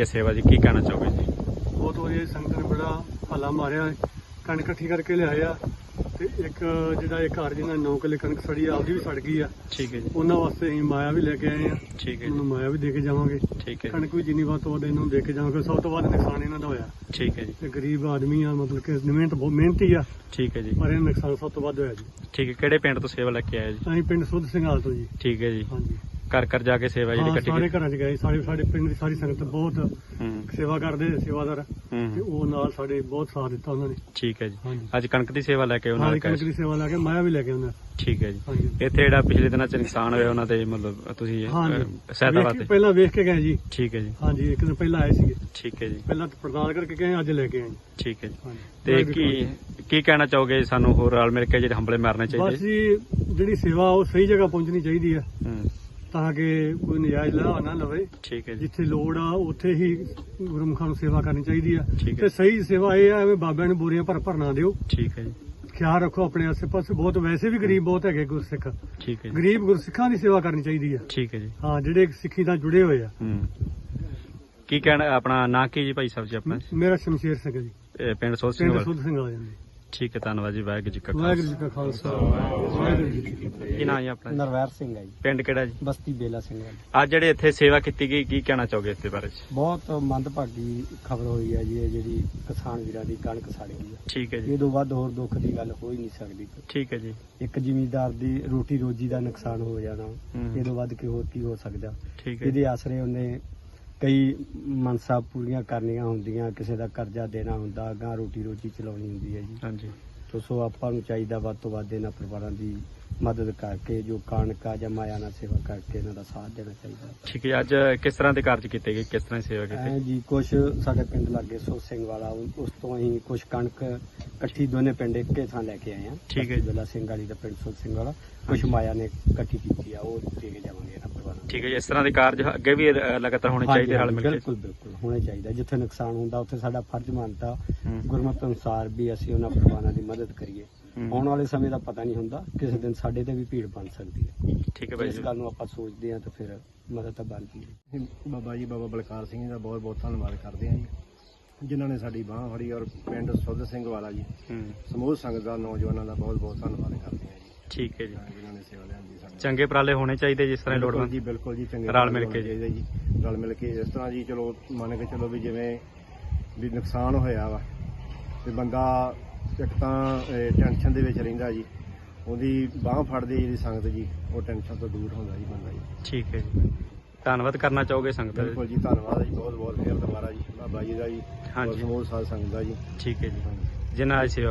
ਕੇ ਸੇਵਾ ਜੀ ਕੀ ਕਹਿਣਾ ਚਾਹੋਗੇ ਜੀ? ਬਹੁਤ ਵਧੀਆ ਸੰਗਤ ਨੇ ਬੜਾ ਹੱਲਾ ਮਾਰਿਆ। ਕਣਕ ਇਕੱਠੀ ਕਰਕੇ ਲਿਆਏ ਆ ਤੇ ਇੱਕ ਜਿਹੜਾ ਇਹ ਘਰ ਜਿਹਨਾਂ 9 ਕਿੱਲੇ ਕਣਕ ਸੜੀ ਆ ਆਪਦੀ ਵੀ ਸੜ ਗਈ ਆ। ਠੀਕ ਹੈ ਜੀ। ਉਹਨਾਂ ਵਾਸਤੇ ਅਸੀਂ ਮਾਇਆ ਵੀ ਲੈ ਕੇ ਆਏ ਆ। ਠੀਕ ਹੈ ਉਹਨੂੰ ਜੀ ਮਾਇਆ ਵੀ ਦੇ ਕੇ ਜਾਵਾਂਗੇ। ਠੀਕ ਹੈ ਕਣਕ ਵੀ ਜਿੰਨੀ ਵੱਧ ਤੋਂ ਵੱਧ ਇਹਨਾਂ ਨੂੰ ਦੇ ਕੇ ਜਾਵਾਂਗੇ। ਸਭ ਤੋਂ ਵੱਧ ਨੁਕਸਾਨ ਇਹਨਾਂ ਦਾ ਹੋਇਆ। ਠੀਕ ਹੈ ਜੀ। ਤੇ ਗਰੀਬ ਆਦਮੀ ਆ ਮਤਲਬ ਕਿ ਮਿਹਨਤ ਬਹੁਤ ਮਿਹਨਤੀ ਆ। ਠੀਕ ਹੈ ਜੀ। ਪਰ ਇਹ ਨੁਕਸਾਨ ਸਭ ਤੋਂ ਵੱਧ ਹੋਇਆ ਜੀ। ਠੀਕ ਹੈ। ਕਿਹੜੇ ਪਿੰਡ ਤੋਂ ਸੇਵਾ ਲੈ ਕੇ ਆਏ ਜੀ? ਅਸੀਂ ਪਿੰਡ ਸੁੱਧ ਸਿੰਘਾਲ ਤੋਂ ਜੀ। ਠੀਕ ਹੈ ਜੀ। ਹਾਂਜੀ। ਘਰ ਘਰ ਜਾ ਕੇ ਸੇਵਾ ਜਿਹੜੀ ਹਾਂ, ਕੱਟੀ ਸਾਰੇ ਘਰਾਂ 'ਚ ਗਏ ਸਾਰੇ ਸਾਡੇ ਪਿੰਡ ਦੀ ਸਾਰੀ ਸੰਗਤ ਬਹੁਤ ਹੂੰ। ਸੇਵਾ ਕਰਦੇ ਸੇਵਾਦਾਰ। ਤੇ ਹੂੰ ਉਹ ਨਾਲ ਸਾਡੇ ਬਹੁਤ ਸਾਥ ਦਿੱਤਾ ਉਹਨਾਂ ਨੇ। ਠੀਕ ਹੈ ਜੀ। ਹਾਂਜੀ। ਅੱਜ ਕਣਕ ਦੀ ਸੇਵਾ ਲੈ ਕੇ ਉਹਨਾਂ ਨਾਲ ਨੇ ਕਣਕ ਦੀ ਸੇਵਾ ਲਾ ਕੇ ਮਾਇਆ ਵੀ ਲੈ ਕੇ ਆਉਂਦਾ ਠੀਕ ਹੈ ਜੀ। ਹਾਂਜੀ। ਇੱਥੇ ਜਿਹੜਾ ਪਿਛਲੇ ਦਿਨਾਂ ਚ ਨੁਕਸਾਨ ਹੋਇਆ ਉਹਨਾਂ ਦੇ ਮਤਲਬ ਤੁਸੀਂ ਅਹ, ਹਾਂਜੀ। ਸਹਾਇਤਾ ਵੇਖ ਕੇ- ਵਾਸਤੇ। ਪਹਿਲਾਂ ਵੇਖ ਕੇ ਗਏ ਜੀ। ਠੀਕ ਹੈ ਜੀ। ਹਾਂਜੀ ਇੱਕ ਦਿਨ ਪਹਿਲਾਂ ਆਏ ਸੀਗੇ। ਠੀਕ ਹੈ ਜੀ। ਪਹਿਲਾਂ ਤਾਂ ਪ੍ਰਦਾਨ ਕਰਕੇ ਗਏ ਅੱਜ ਲੈ ਕੇ ਆਏ। ਜੀ। ਠੀਕ ਹੈ ਜੀ। ਹਾਂਜੀ। ਤੇ ਕੀ ਕੀ ਕਹਿਣਾ ਚਾਹੋਗੇ ਸਾਨੂੰ ਹੋਰ ਰਲ ਮਿਲ ਕੇ ਜਿਹੜੇ ਹੰਬਲੇ ਮਾਰਨੇ ਬਸ ਚਾਹੀਦੇ ਜੀ ਜਿਹੜੀ ਸੇਵਾ ਉਹ ਸਹੀ ਜਗ੍ਹਾ ਪਹੁੰਚਣੀ ਚਾਹੀਦੀ ਹੈ। ਹੂੰ। ਤਾਂ ਕਿ ਕੋਈ ਨਜਾਇਜ਼ ਲਾਹਾ ਨਾ ਲਵੇ। ਠੀਕ ਹੈ ਜੀ। ਜਿੱਥੇ ਲੋੜ ਆ ਉੱਥੇ ਹੀ ਗੁਰਮੁਖਾਂ ਨੂੰ ਸੇਵਾ ਕਰਨੀ ਚਾਹੀਦੀ ਆ। ਠੀਕ ਹੈ। ਤੇ ਸਹੀ ਸੇਵਾ ਇਹ ਆ ਐਵੇਂ ਬਾਬਿਆਂ ਨੂੰ ਬੋਰੀਆਂ ਭਰ ਭਰ ਨਾ ਦਿਓ। ਠੀਕ ਹੈ ਜੀ। ਖਿਆਲ ਰੱਖੋ ਆਪਣੇ ਆਸੇ ਪਾਸੇ ਬਹੁਤ ਵੈਸੇ ਵੀ ਗਰੀਬ ਬਹੁਤ ਹੈਗੇ ਗੁਰਸਿੱਖ। ਠੀਕ ਹੈ ਜੀ। ਗਰੀਬ ਗੁਰਸਿੱਖਾਂ ਦੀ ਸੇਵਾ ਕਰਨੀ ਚਾਹੀਦੀ ਆ। ਠੀਕ ਹੈ ਜੀ। ਹਾਂ ਜਿਹੜੇ ਸਿੱਖੀ ਨਾਲ ਜੁੜੇ ਹੋਏ ਆ। ਹੂੰ। ਕੀ ਕਹਿਣਾ ਆਪਣਾ ਨਾਂ ਕੀ ਜੀ ਭਾਈ ਸਾਹਿਬ ਜੀ ਆਪਣਾ? ਮੇਰਾ ਸ਼ਮਸ਼ੇਰ ਸਿੰਘ ਜੀ। ਇਹ ਪਿੰਡ ਸੋਧ ਸਿੰਘ ਪਿੰਡ ਵਾਲਾ। ਸੁੱਧ ਸਿੰਘ ਆ ਜਾਂਦੇ ਠੀਕ ਹੈ ਧੰਨਵਾਦ ਜੀ ਵਾਹਿਗੁਰੂ ਜੀ ਕਾ ਵਾਹਿਗੁਰੂ ਖਾਲਸਾ ਜੀ ਕਾ ਖਾਲਸਾ ਵਾਹਿਗੁਰੂ ਜੀ ਕੀ ਫਤਿਹ। ਕੀ ਨਾਂ ਜੀ ਆਪਣਾ ਨਰਵੈਰ ਸਿੰਘ ਹੈ ਜੀ। ਪਿੰਡ ਕਿਹੜਾ ਜੀ? ਬਸਤੀ ਬੇਲਾ ਸਿੰਘ ਹੈ ਅੱਜ ਜਿਹੜੇ ਇੱਥੇ ਸੇਵਾ ਕੀਤੀ ਗਈ ਕੀ ਕਹਿਣਾ ਚਾਹੋਗੇ ਇਸ ਦੇ ਬਾਰੇ ਚ? ਬਹੁਤ ਮੰਦਭਾਗੀ ਖਬਰ ਹੋਈ ਹੈ ਜੀ ਇਹ ਜਿਹੜੀ ਕਿਸਾਨ ਵੀਰਾਂ ਦੀ ਕਣਕ ਸੜ ਗਈ ਹੈ। ਠੀਕ ਹੈ ਜੀ। ਇਹ ਤੋਂ ਵੱਧ ਹੋਰ ਦੁੱਖ ਦੀ ਗੱਲ ਹੋ ਹੀ ਨਹੀਂ ਸਕਦੀ। ਠੀਕ ਹੈ ਜੀ। ਇੱਕ ਜ਼ਿਮੀਂਦਾਰ ਦੀ ਰੋਟੀ ਰੋਜੀ ਦਾ ਨੁਕਸਾਨ ਹੋ ਜਾਣਾ ਹੂੰ। ਇਹ ਤੋਂ ਵੱਧ ਕੀ ਹੋਰ ਕੀ ਹੋ ਸਕਦਾ। ਠੀਕ ਹੈ ਇਹਦੇ ਆਸਰੇ ਉਹਨੇ ਕਈ ਮਨਸਾ ਪੂਰੀਆਂ ਕਰਨੀਆਂ ਹੁੰਦੀਆਂ ਕਿਸੇ ਦਾ ਕਰਜ਼ਾ ਦੇਣਾ ਹੁੰਦਾ ਗਾਂ ਰੋਟੀ ਰੋਜੀ ਚਲਾਉਣੀ ਹੁੰਦੀ ਹੈ ਜੀ। ਹਾਂਜੀ। ਤੋ ਸੋ ਆਪਾਂ ਨੂੰ ਚਾਹੀਦਾ ਵੱਧ ਤੋਂ ਵੱਧ ਇਹਨਾਂ ਪਰਿਵਾਰਾਂ ਦੀ ਮਦਦ ਕਰਕੇ ਜੋ ਕਣਕਾ ਜਾਂ ਮਾਇਆ ਨਾਲ ਸੇਵਾ ਕਰਕੇ ਇਹਨਾਂ ਦਾ ਸਾਥ ਦੇਣਾ ਚਾਹੀਦਾ। ਠੀਕ ਹੈ ਅੱਜ ਕਿਸ ਤਰ੍ਹਾਂ ਦੇ ਕਾਰਜ ਕੀਤੇ ਗਏ? ਕਿਸ ਤਰ੍ਹਾਂ ਦੀ ਸੇਵਾ ਐ ਕੀਤੀ ਜੀ ਕੁਛ ਸਾਡੇ ਪਿੰਡ ਲਾਗੇ ਸੋ ਸਿੰਘ ਵਾਲਾ ਉਹ- ਉਸ ਤੋਂ ਅਸੀਂ ਕੁਛ ਕਣਕ ਇਕੱਠੀ ਦੋਨੇ ਪਿੰਡ ਇੱਕੇ ਥਾਂ ਲੈ ਕੇ ਆਏ ਆ ਠੀਕ ਹੈ ਜੀ। ਬਲਾ ਸਿੰਘ ਵਾਲੀ ਦਾ ਪਿੰਡ ਸੋ ਸਿੰਘ ਵਾਲਾ। ਕੁਛ ਮਾਇਆ ਨੇ ਇਕੱਠੀ ਕੀਤੀ ਆ ਉਹ ਦੇ ਕੇ ਜਾਵਾਂਗੇ ਇਹਨਾਂ ਪਰਿਵਾਰਾਂ ਨੂੰ। ਠੀਕ ਹੈ ਜੀ ਇਸ ਤਰ੍ਹਾਂ ਦੇ ਕਾਰਜ ਅੱਗੇ ਵੀ ਅ, ਲਗਾਤਾਰ ਹੋਣੇ ਚਾਹੀਦੇ ਰਲ ਮਿਲ ਕੇ? ਬਿਲਕੁਲ ਬਿਲਕੁਲ ਹੋਣੇ ਚਾਹੀਦਾ। ਜਿੱਥੇ ਨੁਕਸਾਨ ਹੁੰਦਾ ਉੱਥੇ ਸਾਡਾ ਫਰਜ਼ ਬਣਦਾ ਹੂੰ। ਗੁਰਮਤਿ ਅਨੁਸਾਰ ਵੀ ਅਸੀਂ ਉਹਨਾਂ ਪਰਿਵਾਰਾਂ ਦੀ ਮਦਦ ਕਰੀਏ। ਆਉਣ ਵਾਲੇ ਸਮੇਂ ਦਾ ਪਤਾ ਨਹੀਂ ਹੁੰਦਾ ਕਿਸੇ ਦਿਨ ਸਾਡੇ ਤੇ ਵੀ ਭੀੜ ਬਣ ਸਕਦੀ ਹੈ। ਠੀਕ ਹੈ ਭਾਈ ਇਸ ਜੀ। ਗੱਲ ਨੂੰ ਆਪਾਂ ਸੋਚਦੇ ਹਾਂ ਤਾਂ ਫਿਰ ਮਦਦ ਤਾਂ ਬਣਦੀ ਹੈ। ਬਾਬਾ ਜੀ ਬਾਬਾ ਬਲਕਾਰ ਸਿੰਘ ਜੀ ਦਾ ਬਹੁਤ ਬਹੁਤ ਧੰਨਵਾਦ ਕਰਦੇ ਹਾਂ ਜੀ। ਜਿਨ੍ਹਾਂ ਨੇ ਸਾਡੀ ਬਾਹ ਫੜੀ ਔਰ ਪਿੰਡ ਸੁੱਧ ਸਿੰਘ ਵਾਲਾ ਜੀ ਹੂੰ। ਸਮੂਹ ਸੰਗਤ ਦਾ ਨੌਜਵਾਨਾਂ ਦਾ ਬਹੁਤ ਬਹੁਤ ਧੰਨਵਾਦ ਕਰਦੇ ਹਾਂ ਜੀ। ਠੀਕ ਹੈ ਜੀ। ਜਿਨ੍ਹਾਂ ਨੇ ਸੇਵਾ ਲੈਂਦੀ ਸਾਡੇ ਚੰਗੇ ਉਪਰਾਲੇ ਹੋਣੇ ਚਾਹੀਦੇ ਜਿਸ ਤਰ੍ਹਾਂ ਬਿਲਕੁਲ ਲੋੜਵੰਦ ਜੀ ਬਿਲਕੁਲ ਜੀ ਚੰਗੇ ਰਲ ਮਿਲ ਕੇ ਜੀ। ਚਾਹੀਦਾ ਜੀ। ਰਲ ਮਿਲ ਕੇ ਇਸ ਤਰ੍ਹਾਂ ਜੀ ਚਲੋ ਮੰਨ ਕੇ ਚਲੋ ਵੀ ਜਿਵੇਂ ਵੀ ਨੁਕਸਾਨ ਹੋਇਆ ਵਾ ਤੇ ਬੰਦਾ ਇੱਕ ਤਾਂ ਟੈਨਸ਼ਨ ਦੇ ਵਿੱਚ ਰਹਿੰਦਾ ਜੀ। ਉਹਦੀ ਬਾਹ ਫੜਦੀ ਜਿਹੜੀ ਸੰਗਤ ਜੀ। ਉਹ ਟੈਨਸ਼ਨ ਤੋਂ ਦੂਰ ਹੁੰਦਾ ਜੀ ਬੰਦਾ ਜੀ। ਠੀਕ ਹੈ ਜੀ। ਧੰਨਵਾਦ ਕਰਨਾ ਚਾਹੋਗੇ ਸੰਗਤ ਦਾ ਬਿਲਕੁਲ ਜੀ ਧੰਨਵਾਦ ਜੀ। ਬਹੁਤ ਬਹੁਤ ਫੇਰ ਦੁਬਾਰਾ ਜੀ ਬਾਬਾ ਜੀ ਦਾ ਜੀ। ਹਾਂਜੀ। ਸਮੂਹ ਸਾਧ ਸੰਗਤ ਦਾ ਜੀ। ਠੀਕ ਹੈ ਜੀ। ਜਿਨ੍ਹਾਂ ਅੱਜ ਸੇਵਾ